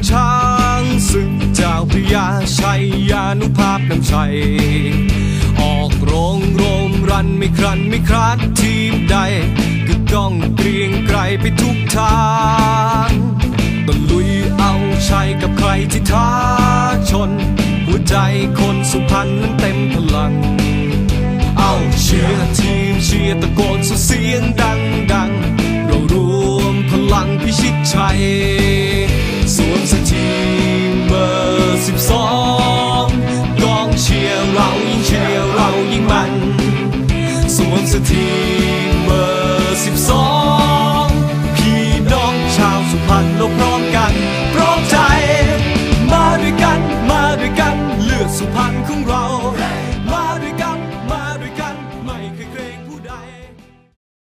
องช้างศึกเจ้าพยาชัยยานุภาพน้ำชัย ออกโรงโรมรันไม่ครันไม่คราดทีมใด ก็ต้องเปลี่ยงไกรไปทุกทางต้ลุยเอาชัยกับใครที่ท้าชน หัวใจคนสุพรรณนั้นเต็มพลัง เอาเชียร์ทีมเชียร์ตะโกนสุเสียงดัง องกองเชียร์เรายิ่งเชียร์เรายิ่งมัน สวนสื้อทีมเบอร์สิบสอง